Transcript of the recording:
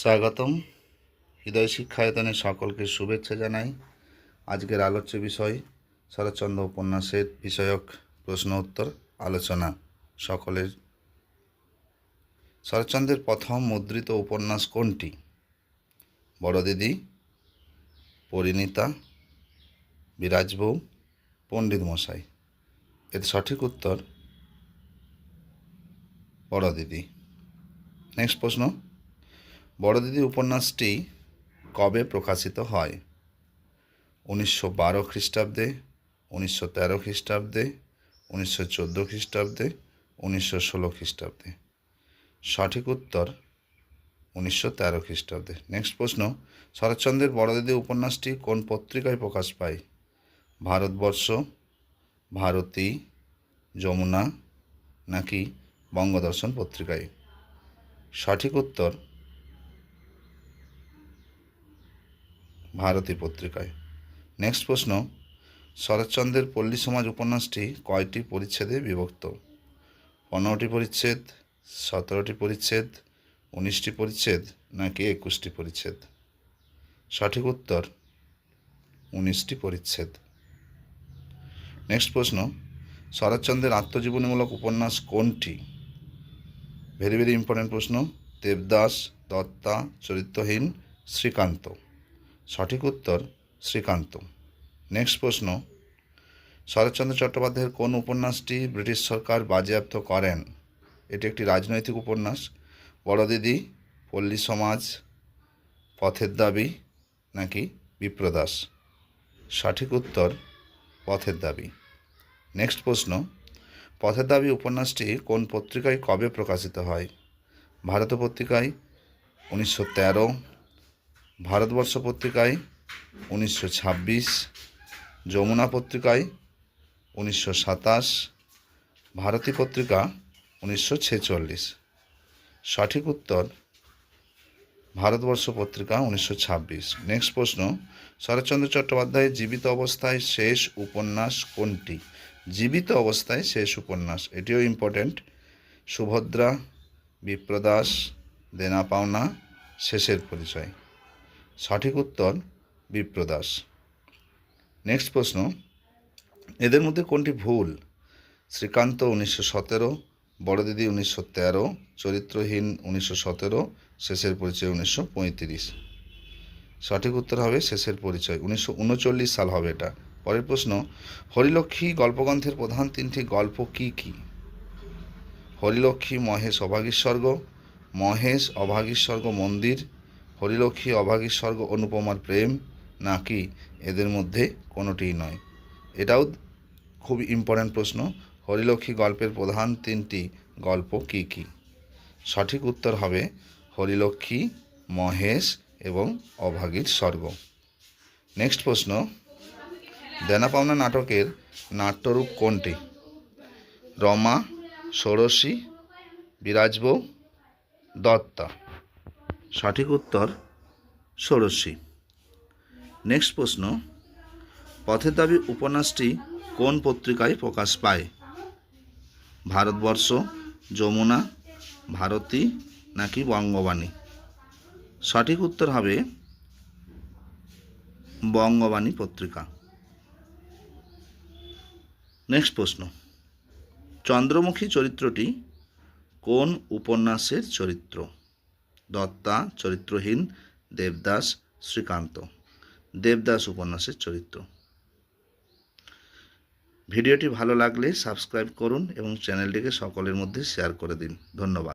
স্বাগতম। হৃদয় শিক্ষায়তনে সকলকে শুভেচ্ছা জানাই। আজকের আলোচ্য বিষয় শরৎচন্দ্র উপন্যাসের বিষয়ক প্রশ্ন উত্তর, আলোচনা। সকলের শরৎচন্দ্রের প্রথম মুদ্রিত উপন্যাস কোনটি? বড় দিদি পরিণীতা, বিরাজবউ পণ্ডিত মশাই এর সঠিক উত্তর বড় দিদি নেক্সট প্রশ্ন। বড় দিদি উপন্যাসটি কবে প্রকাশিত হয়? উনিশশো বারো খ্রিস্টাব্দে, উনিশশো তেরো খ্রিস্টাব্দে, উনিশশো চোদ্দ খ্রিস্টাব্দে, উনিশশো ষোলো খ্রিস্টাব্দে। সঠিক উত্তর উনিশশো তেরো খ্রিস্টাব্দে। নেক্সট প্রশ্ন, শরৎচন্দ্রের বড়দিদি উপন্যাসটি কোন পত্রিকায় প্রকাশ পায়? ভারতবর্ষ, ভারতী, যমুনা নাকি বঙ্গদর্শন পত্রিকায়? সঠিক উত্তর ভারতী পত্রিকায়। নেক্সট প্রশ্ন, শরৎচন্দ্রের পল্লী সমাজ উপন্যাসটি কয়টি পরিচ্ছেদে বিভক্ত? পনেরোটি পরিচ্ছেদ, সতেরোটি পরিচ্ছেদ, উনিশটি পরিচ্ছেদ, নাকি একুশটি পরিচ্ছেদ? সঠিক উত্তর, উনিশটি পরিচ্ছেদ। নেক্সট প্রশ্ন, শরৎচন্দ্রের আত্মজীবনীমূলক উপন্যাস কোনটি? ভেরি ভেরি ইম্পর্টেন্ট প্রশ্ন, দেবদাস, দত্তা, চরিত্রহীন, শ্রীকান্ত। সঠিক উত্তর শ্রীকান্ত। নেক্সট প্রশ্ন, শরৎচন্দ্র চট্টোপাধ্যায়ের কোন উপন্যাসটি ব্রিটিশ সরকার বাজেয়াপ্ত করেন? এটি একটি রাজনৈতিক উপন্যাস। বড়দিদি পল্লী সমাজ, পথের দাবি নাকি বিপ্রদাস সঠিক উত্তর, পথের দাবি। নেক্সট প্রশ্ন, পথের দাবি উপন্যাসটি কোন পত্রিকায় কবে প্রকাশিত হয়? ভারত পত্রিকায় উনিশশো তেরো ভারতবর্ষ পত্রিকায় উনিশশো ছাব্বিশ, যমুনা পত্রিকায় উনিশশো সাতাশ, ভারতী পত্রিকা উনিশশো ছেচল্লিশ। সঠিক উত্তর ভারতবর্ষ পত্রিকা উনিশশো ছাব্বিশ। নেক্সট প্রশ্ন, শরৎচন্দ্র চট্টোপাধ্যায়ের জীবিত অবস্থায় শেষ উপন্যাস কোনটি? জীবিত অবস্থায় শেষ উপন্যাস, এটিও ইম্পর্ট্যান্ট সুভদ্রা, বিপ্রদাস, দেনা পাওনা, শেষের পরিচয়। সঠিক উত্তর বিপ্রদাস। নেক্সট প্রশ্ন। এদের মধ্যে কোনটি ভুল? শ্রীকান্ত উনিশশো সতেরো, বড়দিদি উনিশশো তেরো, চরিত্রহীন উনিশশো সতেরো, শেষের পরিচয় উনিশশো পঁয়ত্রিশ। সঠিক উত্তর হবে শেষের পরিচয়। উনিশশো উনচল্লিশ সাল হবে এটা। পরের প্রশ্ন, হরিলক্ষ্মী গল্পগ্রন্থের প্রধান তিনটি গল্প কি কি? হরিলক্ষ্মী, মহেশ অভাগীস্বর্গ মহেশ অভাগীস্বর্গ মন্দির হরিলক্ষ্মী অভাগীস্বর্গ অনুপমার প্রেম নাকি এদের মধ্যে কোনোটিই নয়? এটাও খুব ইম্পর্ট্যান্ট প্রশ্ন। হরিলক্ষ্মী গল্পের প্রধান তিনটি গল্প কি কি? সঠিক উত্তর হবে হরিলক্ষ্মী, মহেশ এবং অভাগীর স্বর্গ নেক্সট প্রশ্ন দেনা পাওনা নাটকের নাট্যরূপ কোনটি? রমা, ষোড়শী, বিরাজবউ, দত্তা। সঠিক উত্তর ষোড়শী। নেক্সট প্রশ্ন, পথের দাবি উপন্যাসটি কোন পত্রিকায় প্রকাশ পায়? ভারতবর্ষ, যমুনা, ভারতী নাকি বঙ্গবাণী? সঠিক উত্তর হবে বঙ্গবাণী পত্রিকা। নেক্সট প্রশ্ন, চন্দ্রমুখী চরিত্রটি কোন উপন্যাসের চরিত্র? দত্তা, চরিত্রহীন দেবদাস, শ্রীকান্ত। দেবদাস উপন্যাসের চরিত্র। ভিডিওটি ভালো লাগলে সাবস্ক্রাইব করুন এবং চ্যানেলটিকে সকলের মধ্যে শেয়ার করে দিন। ধন্যবাদ।